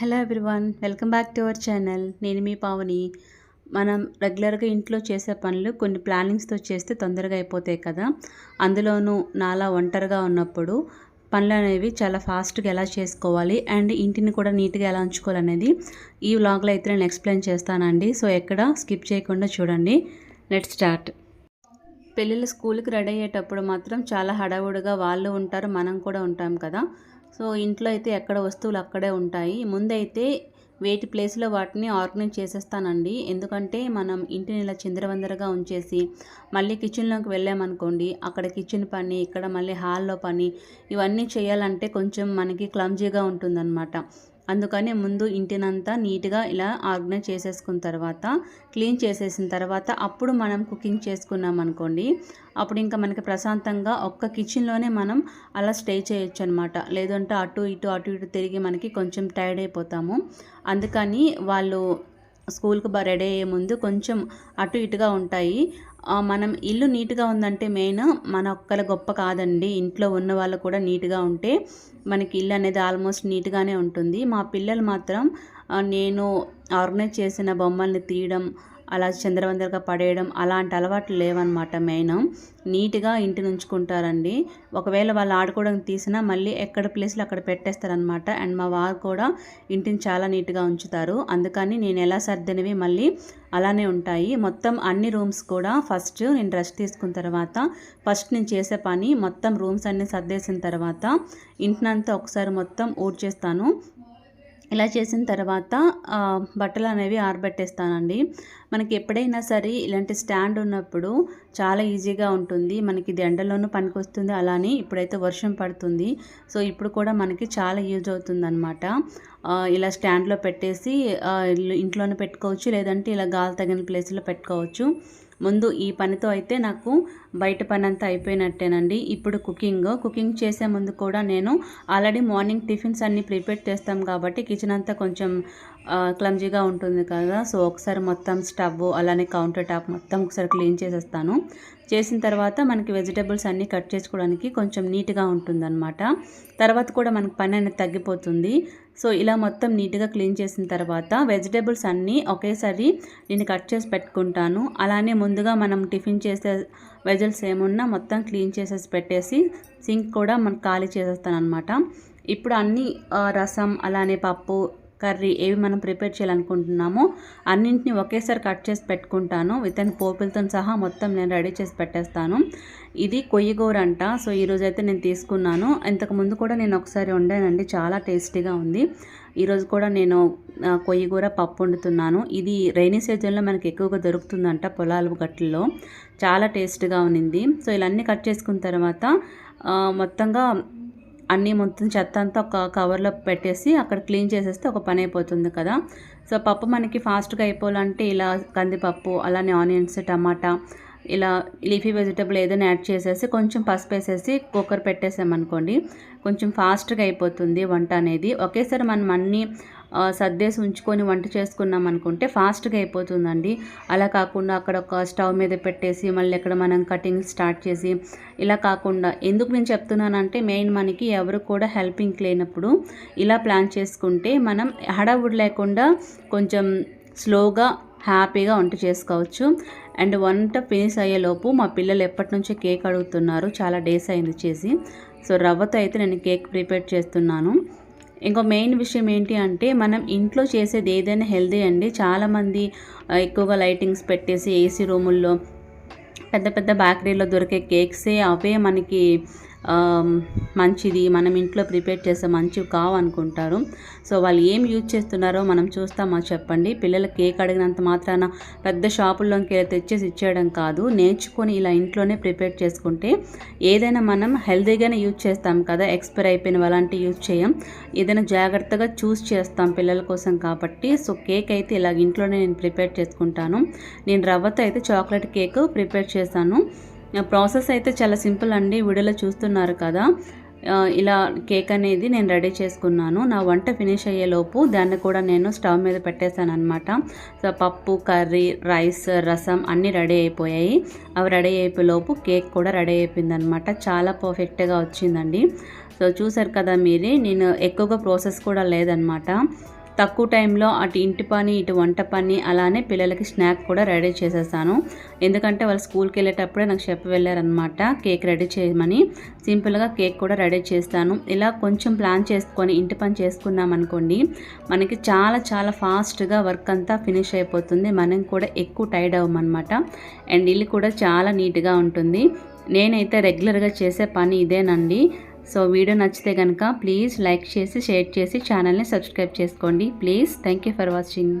Hello everyone welcome back to our channel. నేను మీ పావని. మనం రెగ్యులర్గా ఇంట్లో చేసే పనులు కొన్ని ప్లానింగ్స్తో చేస్తే తొందరగా అయిపోతాయి కదా. అందులోనూ నాలా ఒంటరిగా ఉన్నప్పుడు పనులు అనేవి చాలా ఫాస్ట్గా ఎలా చేసుకోవాలి అండ్ ఇంటిని కూడా నీట్గా ఎలా ఉంచుకోవాలనేది ఈ వ్లాగ్లో అయితే నేను ఎక్స్ప్లెయిన్ చేస్తానండి. సో ఎక్కడ స్కిప్ చేయకుండా చూడండి. Let start. పిల్లలు స్కూల్కి రెడీ అయ్యేటప్పుడు మాత్రం చాలా హడావుడిగా వాళ్ళు ఉంటారు మనం కూడా ఉంటాం కదా. సో ఇంట్లో అయితే ఎక్కడ వస్తువులు అక్కడే ఉంటాయి. ముందైతే వేటి ప్లేస్లో వాటిని ఆర్గనైజ్ చేసేస్తానండి. ఎందుకంటే మనం ఇంటిని ఇలా చిందరవందరగా ఉంచేసి మళ్ళీ కిచెన్లోకి వెళ్ళామనుకోండి అక్కడ కిచెన్ పని ఇక్కడ మళ్ళీ హాల్లో పని ఇవన్నీ చేయాలంటే కొంచెం మనకి క్లమ్జీగా ఉంటుందన్నమాట. అందుకని ముందు ఇంటినంతా నీట్గా ఇలా ఆర్గనైజ్ చేసేసుకున్న తర్వాత క్లీన్ చేసేసిన తర్వాత అప్పుడు మనం కుకింగ్ చేసుకున్నాం అనుకోండి అప్పుడు ఇంకా మనకి ప్రశాంతంగా ఒక్క కిచెన్లోనే మనం అలా స్టే చేయొచ్చు అనమాట లేదంటే అటు ఇటు అటు ఇటు తిరిగి మనకి కొంచెం టైర్డ్ అయిపోతాము. అందుకని వాళ్ళు స్కూల్కి రెడీ అయ్యే ముందు కొంచెం అటు ఇటుగా ఉంటాయి. మనం ఇల్లు నీట్గా ఉందంటే మెయిన్ మన ఒక్కల గొప్ప కాదండి. ఇంట్లో ఉన్న వాళ్ళు కూడా నీట్గా ఉంటే మనకి ఇల్లు అనేది ఆల్మోస్ట్ నీట్గానే ఉంటుంది. మా పిల్లలు మాత్రం నేను ఆర్గనైజ్ చేసిన బొమ్మల్ని తీయడం అలా చంద్రవందరగా పడేయడం అలాంటి అలవాట్లు లేవన్నమాట మెయిన్. నీట్గా ఇంటిని ఉంచుకుంటారండి. ఒకవేళ వాళ్ళు ఆడుకోవడానికి తీసినా మళ్ళీ ఎక్కడ ప్లేస్లో అక్కడ పెట్టేస్తారనమాట అండ్ మా వారు కూడా ఇంటిని చాలా నీట్గా ఉంచుతారు. అందుకని నేను ఎలా సర్దినవి మళ్ళీ అలానే ఉంటాయి. మొత్తం అన్ని రూమ్స్ కూడా ఫస్ట్ నేను రెస్ట్ తీసుకున్న తర్వాత ఫస్ట్ నేను చేసే పని మొత్తం రూమ్స్ అన్ని సర్దేసిన తర్వాత ఇంటినంతా ఒకసారి మొత్తం ఊడ్చేస్తాను. ఇలా చేసిన తర్వాత బట్టలు అనేవి ఆరబెట్టేస్తానండి. మనకి ఎప్పుడైనా సరే ఇలాంటి స్టాండ్ ఉన్నప్పుడు చాలా ఈజీగా ఉంటుంది. మనకి ఇది ఎండలోనూ పనికొస్తుంది. అలానే ఇప్పుడైతే వర్షం పడుతుంది. సో ఇప్పుడు కూడా మనకి చాలా యూజ్ అవుతుంది అనమాట ఇలా స్టాండ్లో పెట్టేసి ఇంట్లోనే పెట్టుకోవచ్చు. లేదంటే ఇలా గాలి తగిన ప్లేస్లో పెట్టుకోవచ్చు. ముందు ఈ పనితో అయితే నాకు బయట పని అంతా అయిపోయినట్టేనండి. ఇప్పుడు కుకింగ్. కుకింగ్ చేసే ముందు కూడా నేను ఆల్రెడీ మార్నింగ్ టిఫిన్స్ అన్నీ ప్రిపేర్ చేస్తాం కాబట్టి కిచెన్ అంతా కొంచెం క్లమ్జీగా ఉంటుంది కదా. సో ఒకసారి మొత్తం స్టవ్ అలానే కౌంటర్ టాప్ మొత్తం ఒకసారి క్లీన్ చేసేస్తాను. చేసిన తర్వాత మనకి వెజిటేబుల్స్ అన్నీ కట్ చేసుకోవడానికి కొంచెం నీట్గా ఉంటుందన్నమాట. తర్వాత కూడా మనకు పని అనేది తగ్గిపోతుంది. సో ఇలా మొత్తం నీట్గా క్లీన్ చేసిన తర్వాత వెజిటేబుల్స్ అన్నీ ఒకేసారి నేను కట్ చేసి పెట్టుకుంటాను. అలానే ముందుగా మనం టిఫిన్ చేసే వెజల్స్ ఏమున్నా మొత్తం క్లీన్ చేసేసి పెట్టేసి సింక్ కూడా మనం ఖాళీ చేసేస్తాను అనమాట ఇప్పుడు అన్నీ రసం అలానే పప్పు కర్రీ ఏవి మనం ప్రిపేర్ చేయాలనుకుంటున్నామో అన్నింటిని ఒకేసారి కట్ చేసి పెట్టుకుంటాను. విత్ అండ్ పోపులతో సహా మొత్తం నేను రెడీ చేసి పెట్టేస్తాను. ఇది కొయ్యగూర అంట. సో ఈరోజు అయితే నేను తీసుకున్నాను. ఇంతకు ముందు కూడా నేను ఒకసారి వండానండి. చాలా టేస్టీగా ఉంది. ఈరోజు కూడా నేను కొయ్యగూర పప్పు వండుతున్నాను. ఇది రైనీ సీజన్లో మనకి ఎక్కువగా దొరుకుతుందంట పొలాలు గట్లలో చాలా టేస్ట్గా ఉన్నింది. సో ఇలా అన్నీ కట్ చేసుకున్న తర్వాత మొత్తంగా అన్నీ మొత్తం చెత్త అంతా ఒక కవర్లో పెట్టేసి అక్కడ క్లీన్ చేసేస్తే ఒక పని అయిపోతుంది కదా. సో పప్పు మనకి ఫాస్ట్గా అయిపోవాలంటే ఇలా కందిపప్పు అలానే ఆనియన్స్ టమాటా ఇలా లీఫీ వెజిటబుల్ ఏదైనా యాడ్ చేసేసి కొంచెం పసుపు వేసేసి కుక్కర్ పెట్టేసామనుకోండి కొంచెం ఫాస్ట్గా అయిపోతుంది వంట అనేది. ఒకేసారి మనం అన్నీ సర్దేసి ఉంచుకొని వంట చేసుకున్నాం అనుకుంటే ఫాస్ట్గా అయిపోతుందండి. అలా కాకుండా అక్కడ ఒక స్టవ్ మీద పెట్టేసి మళ్ళీ అక్కడ మనం కటింగ్ స్టార్ట్ చేసి ఇలా కాకుండా ఎందుకు నేను చెప్తున్నానంటే మెయిన్ మనకి ఎవరు కూడా హెల్పింగ్ లేనప్పుడు ఇలా ప్లాన్ చేసుకుంటే మనం హడావుడి లేకుండా కొంచెం స్లోగా హ్యాపీగా వంట చేసుకోవచ్చు. అండ్ వంట ఫినిష్ అయ్యేలోపు మా పిల్లలు ఎప్పటి నుంచో కేక్ అడుగుతున్నారు. చాలా డేస్ అయింది చేసి. సో రవ్వతో అయితే నేను కేక్ ప్రిపేర్ చేస్తున్నాను. ఇంకో మెయిన్ విషయం ఏంటి అంటే మనం ఇంట్లో చేసేది ఏదైనా హెల్దీ అండి. చాలామంది ఎక్కువగా లైటింగ్స్ పెట్టేసి ఏసీ రూముల్లో పెద్ద పెద్ద బేకరీలో దొరికే కేక్సే అవే మనకి మంచిది మనం ఇంట్లో ప్రిపేర్ చేసే మంచివి కావు అనుకుంటారు. సో వాళ్ళు ఏం యూజ్ చేస్తున్నారో మనం చూస్తామా చెప్పండి. పిల్లల కేక్ అడిగినంత మాత్రాన పెద్ద షాపుల్లోకి వెళ్ళి తెచ్చేసి ఇచ్చేయడం కాదు. నేర్చుకొని ఇలా ఇంట్లోనే ప్రిపేర్ చేసుకుంటే ఏదైనా మనం హెల్తీగానే యూజ్ చేస్తాం కదా. ఎక్స్పైర్ అయిపోయిన అలాంటి యూజ్ చేయం. ఏదైనా జాగ్రత్తగా చూస్ చేస్తాం పిల్లల కోసం కాబట్టి. సో కేక్ అయితే ఇలా ఇంట్లోనే నేను ప్రిపేర్ చేసుకుంటాను. నేను రవ్వతో అయితే చాక్లెట్ కేక్ ప్రిపేర్ చేశాను. ప్రాసెస్ అయితే చాలా సింపుల్ అండి. వీడియోలో చూస్తున్నారు కదా. ఇలా కేక్ అనేది నేను రెడీ చేసుకున్నాను. నా వంట ఫినిష్ అయ్యేలోపు దాన్ని కూడా నేను స్టవ్ మీద పెట్టేశాను అనమాట సో పప్పు కర్రీ రైస్ రసం అన్నీ రెడీ అయిపోయాయి. అవి రెడీ అయిపోయేలోపు కేక్ కూడా రెడీ అయిపోయింది అనమాట చాలా పర్ఫెక్ట్గా వచ్చిందండి. సో చూసారు కదా మీరే నేను ఎక్కువగా ప్రాసెస్ కూడా లేదనమాట తక్కువ టైంలో అటు ఇంటి పని ఇటు వంట పని అలానే పిల్లలకి స్నాక్ కూడా రెడీ చేసేసాను. ఎందుకంటే వాళ్ళు స్కూల్కి వెళ్ళేటప్పుడే నాకు చెప్పి వెళ్ళారనమాట కేక్ రెడీ చేయమని. సింపుల్గా కేక్ కూడా రెడీ చేస్తాను. ఇలా కొంచెం ప్లాన్ చేసుకొని ఇంటి పని చేసుకున్నామనుకోండి మనకి చాలా చాలా ఫాస్ట్గా వర్క్ అంతా ఫినిష్ అయిపోతుంది. మనం కూడా ఎక్కువ టైర్డ్ అవ్వమన్నమాట. అండ్ ఇల్లు కూడా చాలా నీట్గా ఉంటుంది. నేనైతే రెగ్యులర్గా చేసే పని ఇదేనండి. సో వీడియో నచ్చితే కనుక ప్లీజ్ లైక్ చేసి షేర్ చేసి ఛానల్ని సబ్స్క్రైబ్ చేసుకోండి. Please thank you for watching